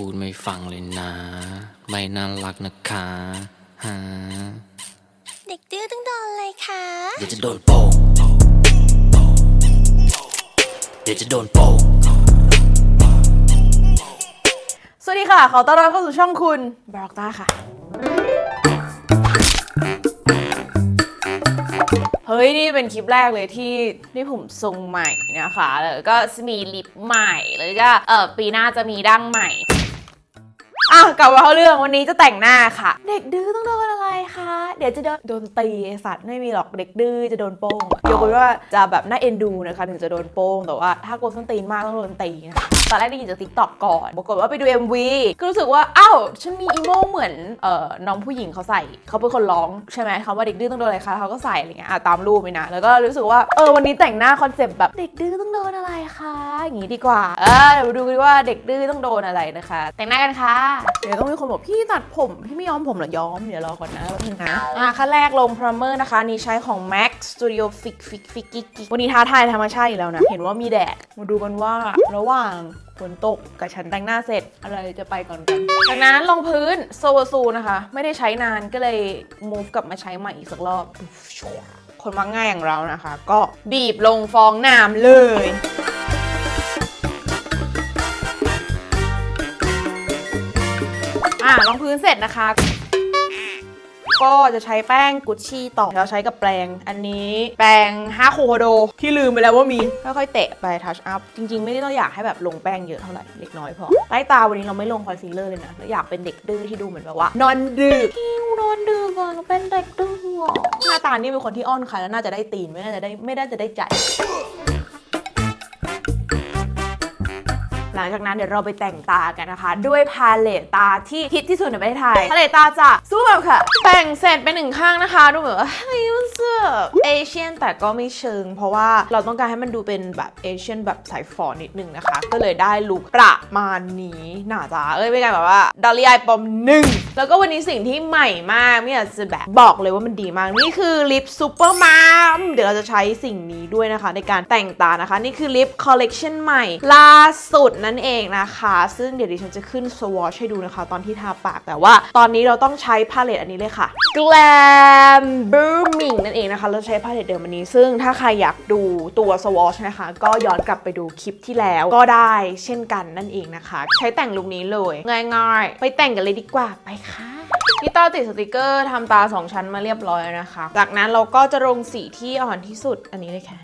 พูดไม่ฟังเลยนะ ไม่น่ารักนะคะฮะเด็กดื้อต้องโดนอะไรคะเดี๋ยวจะโดนโป่งเดี๋ยวจะโดนโป่งสวัสดีค่ะ ขอต้อนรับเข้าสู่ช่องคุณบาร็อกต้าค่ะ เฮ้ย นี่เป็นคลิปแรกเลยที่ที่ผมทรงใหม่นะคะ แล้วก็จะมีลิปใหม่ แล้วก็เออปีหน้าจะมีดั้งใหม่ อะกลับมาเข้าเรื่องวันนี้จะแต่งหน้าค่ะ เด็กดื้อต้องโดนอะไรคะ เดี๋ยวจะโดนโดนตีไอ้สัตว์ไม่มีหรอกเด็กดื้อจะโดนโป้งยกเว้นว่าจะแบบน่าเอ็นดูนะคะถึงจะโดนโป้งแต่ว่าถ้าโกนส้นตีนมากต้องโดนตีนะคะตอนแรกได้ยินจากติ๊กต็อกก่อนปรากฏว่าไปดู MV ก็รู้สึกว่าอ้าวฉันมีอีโมเหมือนเอ่อน้องผู้หญิงเขาใส่เขาเป็นคนร้องใช่ไหมคำว่าเด็กดื้อต้องโดนอะไรคะเขาก็ใส่อะไรเงี้ยอะตามรูปไปนะแล้วก็รู้สึกว่าเออวันนี้แต่งหน้าคอนเซปต์แบบเด็กดื้อต้องโดนอะไรคะอย่างงี้ดีกว่าเออเดี๋ยวมาดูกันว่าเด็กดื้อต้องโดนอะไรนะคะ แต่งหน้ากันค่ะเดี๋ยวต้องมีคนบอกพี่ตัดผม พี่ไม่ย้อมผมเหรอย้อม เดี๋ยวรอก่อนนะแป๊บนึงนะ อะขั้นแรกลงพรมเมอร์นะคะนี่ใช้ของ Max Studio Fix Fix Fix Fix วันนี้ท้าทายธรรมชาติอีกแล้วนะ เห็นว่ามีแดด มาดูกันว่าระหว่างฝนตกกับฉันแต่งหน้าเสร็จอะไรจะไปก่อนกัน จากนั้นลงพื้นโซวซูนะคะ ไม่ได้ใช้นานก็เลย move กลับมาใช้ใหม่อีกสักรอบ คนมักง่ายอย่างเรานะคะ ก็บีบลงฟองน้ำเลย อะรองพื้นเสร็จนะคะ ก็จะใช้แป้งกุชชี่ต่อเราใช้กับแปรงอันนี้แปรง5โคโฮโด ที่ลืมไปแล้วว่ามี ค่อยๆเตะไปทัชอัพ จริงๆ ไม่ได้ต้องอยากให้แบบลงแป้งเยอะเท่าไหร่เล็กน้อยพอ ใต้ตาวันนี้เราไม่ลงคอนซีลเลอร์เลยนะเราอยากเป็นเด็กดื้อที่ดูเหมือนแบบว่านอนดึกพี่นอนดึกอะเราเป็นเด็กดื้ออะหน้าตานี่เป็นคนที่อ้อนใครแล้วน่าจะได้ตีนไม่น่าจะได้ไม่น่าจะได้ใจ หลังจากนั้นเดี๋ยวเราไปแต่งตากันนะคะ ด้วยพาเลตตาที่ฮิตที่สุดในประเทศไทยพาเลตตาจากซูเปอร์ค่ะ แต่งเสร็จไปหนึ่งข้างนะคะ ดูเหมือนว่าเฮ้ยมันเสือกเอเชียนแต่ก็ไม่เชิง เพราะว่าเราต้องการให้มันดูเป็นแบบเอเชียนแบบสายฝอนิดนึงนะคะ ก็เลยได้ลุคประมาณนี้หน่าจ้าเอ้ยเป็นการแบบว่าดอลลี่ไอปอมหนึ่งแล้วก็วันนี้สิ่งที่ใหม่มากไม่อยากจะแบบบอกเลยว่ามันดีมาก นี่คือลิปซูเปอร์มามเดี๋ยวเราจะใช้สิ่งนี้ด้วยนะคะ ในการแต่งตานะคะ นี่คือลิปคอลเลกชันใหม่ล่าสุดนั่นเองนะคะ ซึ่งเดี๋ยวดิฉันจะขึ้นสวอชให้ดูนะคะ ตอนที่ทาปากแต่ว่าตอนนี้เราต้องใช้พาเลตอันนี้เลยค่ะ Glam Booming นั่นเองนะคะเราใช้พาเลตเดิมอันนี้ ซึ่งถ้าใครอยากดูตัวสวอชนะคะ ก็ย้อนกลับไปดูคลิปที่แล้วก็ได้เช่นกันนั่นเองนะคะ ใช้แต่งลุคนี้เลยง่ายๆ ไปแต่งกันเลยดีกว่าไปค่ะพี่ต้าติดสติกเกอร์ทำตา 2 ชั้นมาเรียบร้อยแล้วนะคะ จากนั้นเราก็จะลงสีที่อ่อนที่สุดอันนี้เลยค่ะ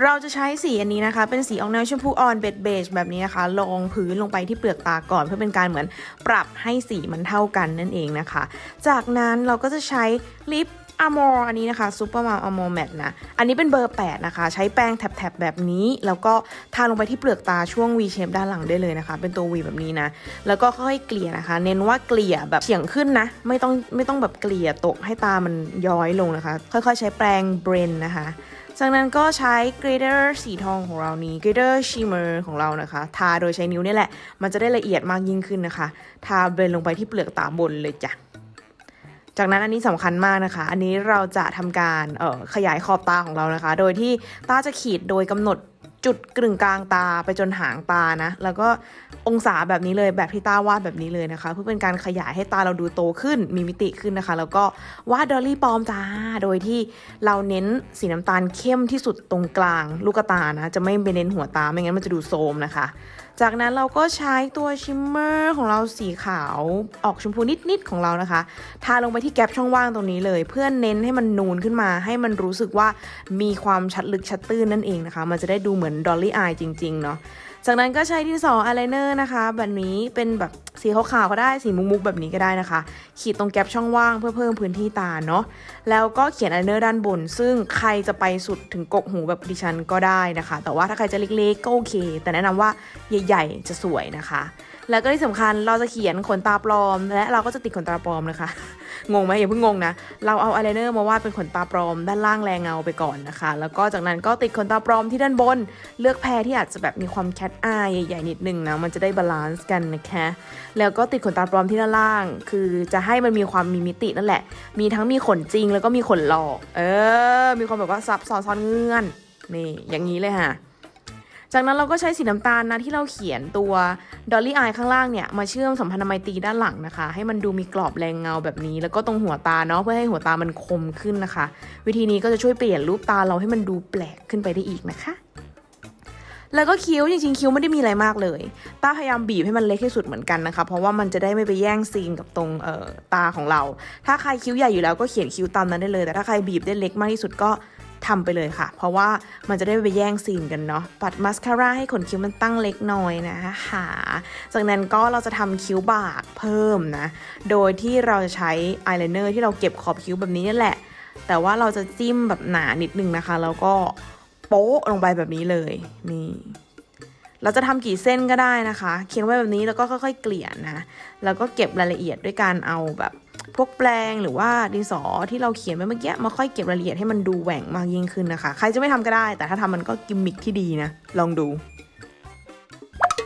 เราจะใช้สีอันนี้นะคะ เป็นสีออกแนวชมพูอ่อนเบจเบจแบบนี้นะคะลงพื้นลงไปที่เปลือกตาก่อน เพื่อเป็นการเหมือนปรับให้สีมันเท่ากันนั่นเองนะคะ จากนั้นเราก็จะใช้ลิปอ m มอร์อันนี้นะคะซูเปอร์มาอ m มอร์แมทนะ อันนี้เป็นเบอร์ 8 นะคะ ใช้แป้งแถบๆแบบนี้ แล้วก็ทาลงไปที่เปลือกตาช่วง V shape ด้านหลังได้เลยนะคะ เป็นตัว V แบบนี้นะ แล้วก็ค่อยๆเกลี่ยนะคะ เน้นว่าเกลี่ยแบบเฉียงขึ้นนะ ไม่ต้องไม่ต้องแบบเกลี่ยตกให้ตามันย้อยลงนะคะ ค่อยๆ ใช้แปรงเบรนนะคะ จากนั้นก็ใช้ glitter สีทองของเรานี้ glitter shimmer ของเรานะคะ ทาโดยใช้นิ้วนี่แหละ มันจะได้ละเอียดมากยิ่งขึ้นนะคะ ทาเบนลงไปที่เปลือกตาบนเลยจ้ะจากนั้นอันนี้สำคัญมากนะคะ อันนี้เราจะทำการออขยายขอบตาของเรานะคะ โดยที่ตาจะขีดโดยกำหนด จุดกึ่งกลางตาไปจนหางตานะ แล้วก็องศาแบบนี้เลยแบบที่ต้าวาดแบบนี้เลยนะคะ เพื่อเป็นการขยายให้ตาเราดูโตขึ้นมีมิติขึ้นนะคะ แล้วก็วาดดอลลี่ปลอมจ้าโดยที่เราเน้นสีน้ำตาลเข้มที่สุดตรงกลางลูกตานะ จะไม่ไปเน้นหัวตาไม่งั้นมันจะดูโทรมนะคะ จากนั้นเราก็ใช้ตัวชิมเมอร์ของเราสีขาวออกชมพูนิดๆของเรานะคะ ทาลงไปที่แกลบช่องว่างตรงนี้เลย เพื่อเน้นให้มันนูนขึ้นมา ให้มันรู้สึกว่ามีความชัดลึกชัดตื้นนั่นเองนะคะ มันจะได้ดูเหมือนดอลลี่อายจริงๆเนาะ จากนั้นก็ใช้ดินสออายไลเนอร์นะคะ แบบนี้เป็นแบบสีขาวๆก็ได้สีมุกๆแบบนี้ก็ได้นะคะ ขีดตรงแกลบช่องว่างเพื่อเพิ่มพื้นที่ตาเนาะแล้วก็เขียนอายไลเนอร์ด้านบน ซึ่งใครจะไปสุดถึงกกหูแบบดิฉันก็ได้นะคะ แต่ว่าถ้าใครจะเล็กๆก็โอเค แต่แนะนำว่าใหญ่ ๆ จะสวยนะคะ แล้วก็ที่สำคัญเราจะเขียนขนตาปลอม และเราก็จะติดขนตาปลอมนะคะ งงไหมอย่าเพิ่งงงนะ เราเอาอายไลเนอร์มาวาดเป็นขนตาปลอม ด้านล่างแรงเงาไปก่อนนะคะ แล้วก็จากนั้นก็ติดขนตาปลอมที่ด้านบน เลือกแพรที่อาจจะแบบมีความแคทอายใหญ่ๆนิดนึงนะ มันจะได้บาลานซ์กันนะคะ แล้วก็ติดขนตาปลอมที่ด้านล่าง คือจะให้มันมีความมีมิตินั่นแหละ มีทั้งมีขนจริงแล้วก็มีขนหลอก เออ มีความแบบว่าซับซ้อนซ่อนเงื่อน นี่ อย่างนี้เลยค่ะ จากนั้นเราก็ใช้สีน้ำตาลนะที่เราเขียนตัวดอลลี่อายข้างล่างเนี่ยมาเชื่อมสัมพันธไมตรีด้านหลังนะคะ ให้มันดูมีกรอบแรงเงาแบบนี้ แล้วก็ตรงหัวตาเนาะเพื่อให้หัวตามันคมขึ้นนะคะ วิธีนี้ก็จะช่วยเปลี่ยนรูปตาเราให้มันดูแปลกขึ้นไปได้อีกนะคะแล้วก็คิ้วจริงๆคิ้วไม่ได้มีอะไรมากเลยตาพยายามบีบให้มันเล็กที่สุดเหมือนกันนะคะ เพราะว่ามันจะได้ไม่ไปแย่งซีนกับตรงเอ่อตาของเรา ถ้าใครคิ้วใหญ่อยู่แล้วก็เขียนคิ้วตามนั้นได้เลย แต่ถ้าใครบีบได้เล็กมากที่สุดก็ ทำไปเลยค่ะ เพราะว่ามันจะได้ไม่ไปแย่งซีนกันเนาะปัดมาสคาร่าให้ขนคิ้วมันตั้งเล็กน้อยนะคะจากนั้นก็เราจะทำคิ้วบากเพิ่มนะ โดยที่เราจะใช้อายไลเนอร์ที่เราเก็บขอบคิ้วแบบนี้นี่แหละ แต่ว่าเราจะจิ้มแบบหนานิดนึงนะคะ แล้วก็โป๊ะลงไปแบบนี้เลยนี่เราจะทำกี่เส้นก็ได้นะคะเขียนไว้แบบนี้แล้วก็ค่อยๆเกลี่ยนะ แล้วก็เก็บรายละเอียดด้วยการเอาแบบ พวกแปลงหรือว่าดินสอที่เราเขียนไว้เมื่อกี้มาค่อยเก็บรายละเอียดให้มันดูแหว่งมากยิ่งขึ้นนะคะ ใครจะไม่ทำก็ได้ แต่ถ้าทำมันก็กิมมิคที่ดีนะ ลองดู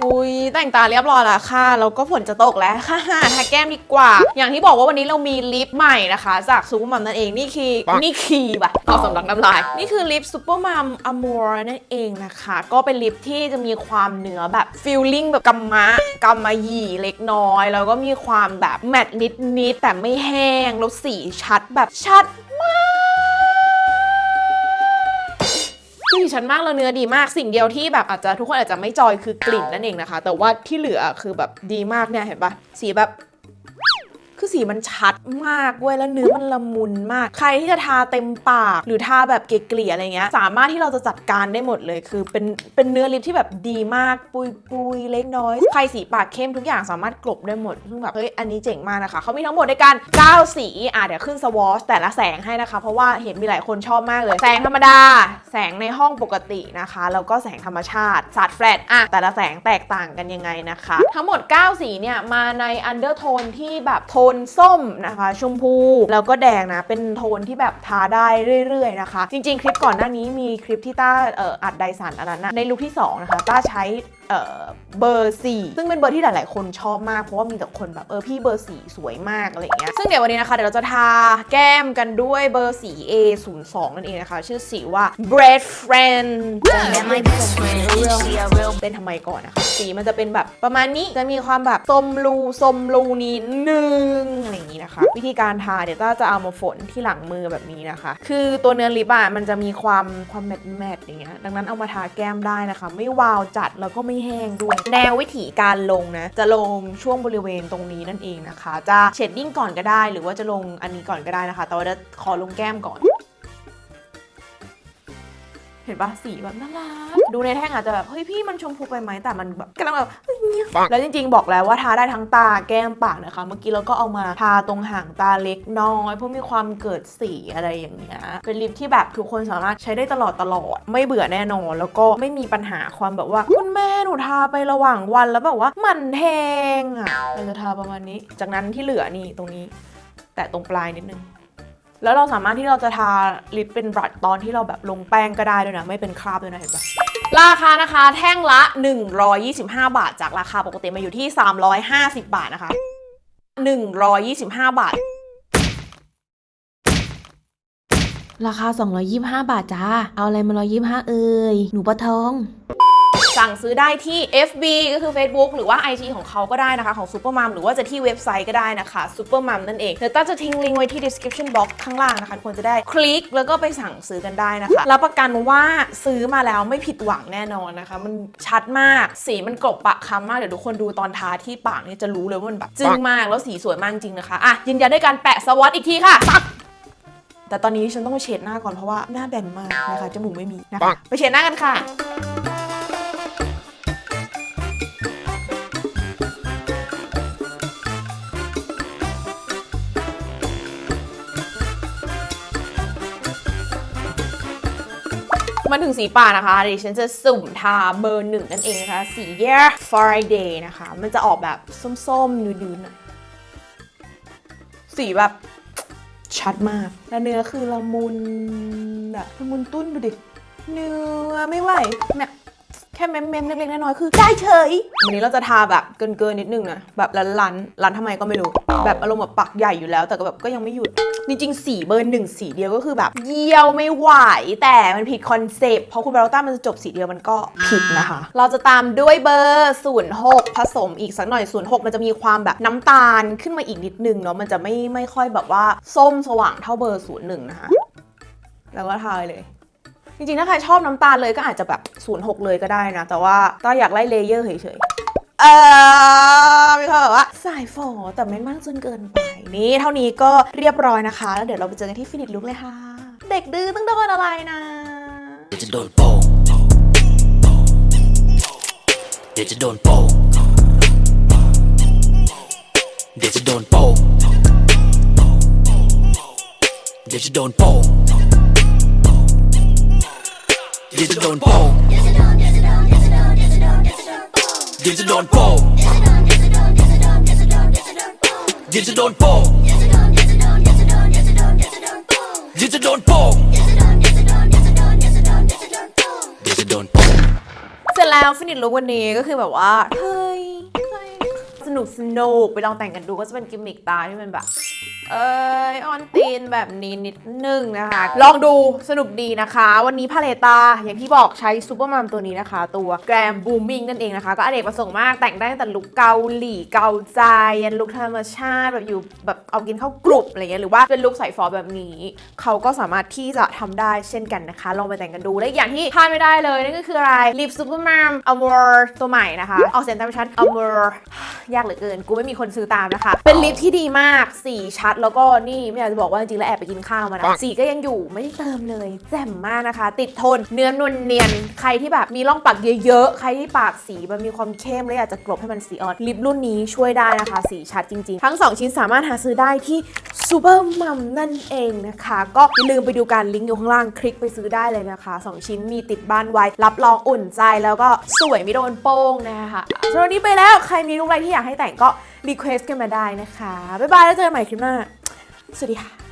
อุ้ยแต่งตาเรียบร้อยแล้วค่ะ แล้วก็ฝนจะตกแล้วค่ะทาแก้มดีกว่า อย่างที่บอกว่าวันนี้เรามีลิปใหม่นะคะ จากซูเปอร์มัมนั่นเองนี่คือนี่คือแบบเอาสำลักน้ำลาย นี่คือลิปซูเปอร์มัมอ m ม r ร์นั่นเองนะคะ ก็เป็นลิปที่จะมีความเนื้อแบบฟิลลิ่งแบบกำมะกำมะหยี่เล็กน้อย แล้วก็มีความแบบแมตต์นิดๆแต่ไม่แห้งแล้วสีชัดแบบชัดมาก คือดิฉันมากแล้วเนื้อดีมากสิ่งเดียวที่แบบอาจจะทุกคนอาจจะไม่จอยคือกลิ่นนั่นเองนะคะ แต่ว่าที่เหลือคือแบบดีมากเนี่ยเห็นปะสีแบบ คือสีมันชัดมากเว้ยแล้วเนื้อมันละมุนมาก ใครที่จะทาเต็มปาก หรือทาแบบเกลี่ยอะไรเงี้ยสามารถที่เราจะจัดการได้หมดเลยคือเป็นเป็นเนื้อลิปที่แบบดีมากปุยปุยเล็กน้อย ใครสีปากเข้มทุกอย่างสามารถกลบได้หมดซึ่งแบบเฮ้ยอันนี้เจ๋งมากนะคะเขามีทั้งหมดด้วยกัน9สีอะเดี๋ยวขึ้นสวอชแต่ละแสงให้นะคะ เพราะว่าเห็นมีหลายคนชอบมากเลย แสงธรรมดา แสงในห้องปกตินะคะแล้วก็แสงธรรมชาติสาดแฟลตอะแต่ละแสงแตกต่างกันยังไงนะคะ ทั้งหมด 9 สีเนี่ยมาในอันเดอร์โทนที่แบบโทนส้มนะคะ ชมพู แล้วก็แดงนะ เป็นโทนที่แบบทาได้เรื่อยๆนะคะ จริงๆ คลิปก่อนหน้านี้มีคลิปที่ต้าเอ่ออัดไดสันอันนั้นนะในลุคที่ 2 นะคะ ต้าใช้เอ่อเบอร์4ซึ่งเป็นเบอร์ที่หลายๆ คนชอบมาก เพราะว่ามีแต่คนแบบเออพี่เบอร์4สวยมากอะไรอย่างเงี้ยซึ่งเดี๋ยววันนี้นะคะ เดี๋ยวเราจะทาแก้มกันด้วยเบอร์4 A 0 2นั่นเองนะคะ ชื่อสีว่า Bread Friend Yeah, my best friend. She a real เต้นทำไมก่อนนะคะ สีมันจะเป็นแบบประมาณนี้จะมีความแบบส้มรูส้มรูนิดนึงอะไรอย่างนี้นะคะ วิธีการทาเดี๋ยวต้าจะเอามาฝนที่หลังมือแบบนี้นะคะ คือตัวเนื้อลิปอะมันจะมีความความแมตแมตอย่างเงี้ยดังนั้นเอามาทาแก้มได้นะคะ ไม่วาวจัดแล้วก็ไม่แห้งด้วย แนววิธีการลงนะจะลงช่วงบริเวณตรงนี้นั่นเองนะคะ จะเชดดิ้งก่อนก็ได้ หรือว่าจะลงอันนี้ก่อนก็ได้นะคะ แต่ว่าจะขอลงแก้มก่อน เห็นปะสีแบบน่ารักดูในแท่งอาจจะแบบเฮ้ยพี่มันชมพูไปไหมแต่มันแบบกำลังแบบเฮ้ยเงี้ยแล้วจริงๆ บอกแล้วว่าทาได้ทั้งตาแก้มปากนะคะ เมื่อกี้เราก็เอามาทาตรงห่างตาเล็กน้อยเพราะมีความเกิดสีอะไรอย่างเงี้ยเป็นลิปที่แบบทุกคนสามารถใช้ได้ตลอดตลอด ไม่เบื่อแน่นอน แล้วก็ไม่มีปัญหาความแบบว่า คุณแม่หนูทาไประหว่างวันแล้วแบบว่ามันแทงอะเราจะทาประมาณนี้ จากนั้นที่เหลือนี่ตรงนี้ แตะตรงปลายนิดนึง แล้วเราสามารถที่เราจะทาลิปเป็นบรัดตอนที่เราแบบลงแป้งก็ได้ด้วยนะ ไม่เป็นคราบด้วยนะเห็นปะราคานะคะแท่งละ 125 บาท จากราคาปกติมาอยู่ที่ 350 บาทนะคะ 125 บาท ราคา 225 บาทจ้า เอาอะไรมา 125 เอ่ย หนูปลาทอง สั่งซื้อได้ที่ FB ก็คือ Facebook หรือว่า IG ของเขาก็ได้นะคะ ของ Supermom หรือว่าจะที่เว็บไซต์ก็ได้นะคะ Supermom นั่นเองเดี๋ยวต้าจะทิ้งลิงก์ไว้ที่ description box ข้างล่างนะคะทุกคนจะได้คลิกแล้วก็ไปสั่งซื้อกันได้นะคะรับประกันว่าซื้อมาแล้วไม่ผิดหวังแน่นอนนะคะ มันชัดมากสีมันกลบปะคำมากเดี๋ยวทุกคนดูตอนทาที่ปากเนี่ยจะรู้เลยว่ามันแบบจึ้งมากแล้วสีสวยมากจริงนะคะอะยืนยันด้วยการแปะสวอตอีกทีค่ะปั๊บแต่ตอนนี้ฉันต้องไปเช็ดหน้าก่อนเพราะว่าหน้าแบนมากนะคะจมูกไม่มีนะคะไปเช็ดหน้ากันค่ะ มาถึงสีป่านะคะดิฉันจะสุ่มทาเบอร์หนึ่งนั่นเองนะคะ สี Yeah Friday นะคะ มันจะออกแบบส้มๆนูนๆหน่อยสีแบบชัดมาก และเนื้อคือละมุนอะละมุนตุ้นดูดิ เนื้อไม่ไหวเนี่ย แค่เม้มๆเล็กๆน้อยๆคือได้เฉย วันนี้เราจะทาแบบเกินๆนิดนึงนะแบบลันลันๆลันทำไมก็ไม่รู้ แบบอารมณ์แบบปักใหญ่อยู่แล้ว แต่ก็แบบก็ยังไม่หยุด จริงๆ สีเบอร์หนึ่งสีเดียวก็คือแบบ เยี่ยวไม่ไหว แต่มันผิดคอนเซปต์เพราะคุณบาร์ต้ามันจะจบสีเดียวมันก็ผิดนะคะ เราจะตามด้วยเบอร์06ผสมอีกสักหน่อย 06 มันจะมีความแบบน้ำตาลขึ้นมาอีกนิดนึงเนาะมันจะไม่ไม่ค่อยแบบว่าส้มสว่างเท่าเบอร์01นะคะแล้วก็ทาเลย จริงๆ ถ้าใครชอบน้ำตาลเลยก็อาจจะแบบ 06 เลยก็ได้นะ แต่ว่าต้าอยากไล่เลเยอร์เฉยๆ เออมีความแบบว่าสายฝอแต่ไม่มากจนเกินไป นี่เท่านี้ก็เรียบร้อยนะคะ แล้วเดี๋ยวเราไปเจอกันที่ฟินิชลุกเลยค่ะ เด็กดื้อต้องโดนอะไรนะเดี๋ยวจะโดนโปงเดี๋ยวจะโดนโปงเดี๋ยวจะโดนโปงเดี๋ยวจะโดนโปง เดี๋ยวจะโดนโปงเดี๋ยวจะโดนโปงเดี๋ยวจะโดนโปงเดี๋ยวจะโดนโปงเดี๋ยวจะโดนโปงเสร็จแล้วฟินิชลุกวันนี้ก็คือแบบว่า เฮ้ย สนุกสนุกไปลองแต่งกันดูก็จะเป็นกิมมิกตาที่มันแบบ เอยออนตีนแบบนี้นิดนึงนะคะ ลองดูสนุกดีนะคะ วันนี้พาเลตาอย่างที่บอกใช้ซูเปอร์มัมตัวนี้นะคะ ตัวแกรมบูมมิงนั่นเองนะคะ ก็อเนกประสงค์มากแต่งได้ตั้งแต่ลุคเกาหลีเกาใจยันลุคธรรมชาติแบบอยู่แบบเอากินเข้ากรุบอะไรเงี้ยหรือว่าเป็นลุคใส่ฟอร์แบบนี้ เขาก็สามารถที่จะทำได้เช่นกันนะคะ ลองไปแต่งกันดูและอีกอย่างที่พลาดไม่ได้เลยนั่นก็คืออะไรลิปซูเปอร์มัมอ m ม r ร์ตัวใหม่นะคะออกเสียงตามชัดอ m ม r ร์ยากเหลือเกินกูไม่มีคนซื้อตามนะคะ เป็นลิปที่ดีมากสีชัดแล้วก็นี่ไม่อยากจะบอกว่าจริงๆแล้วแอบไปกินข้าวมานะสีก็ยังอยู่ไม่ได้เติมเลย แจ่มมากนะคะ ติดทนเนื้อนวลเนียน ใครที่แบบมีร่องปากเยอะๆ ใครที่ปากสีมันมีความเข้มและอยากจะกลบให้มันสีอ่อนลิปรุ่นนี้ช่วยได้นะคะ สีชัดจริงๆ ทั้ง 2 ชิ้นสามารถหาซื้อได้ที่ซูเปอร์มัมนั่นเองนะคะ ก็อย่าลืมไปดูการลิงก์อยู่ข้างล่างคลิกไปซื้อได้เลยนะคะ 2 ชิ้นมีติดบ้านไว้ รับรองอุ่นใจแล้วก็สวยไม่โดนโป้งนะคะสำหรับวันนี้ไปแล้วใครมีรูปอะไรที่อยากให้แต่งก็ รีเควสกันมาได้นะคะ บ๊ายบายแล้วเจอกันใหม่คลิปหน้า สวัสดีค่ะ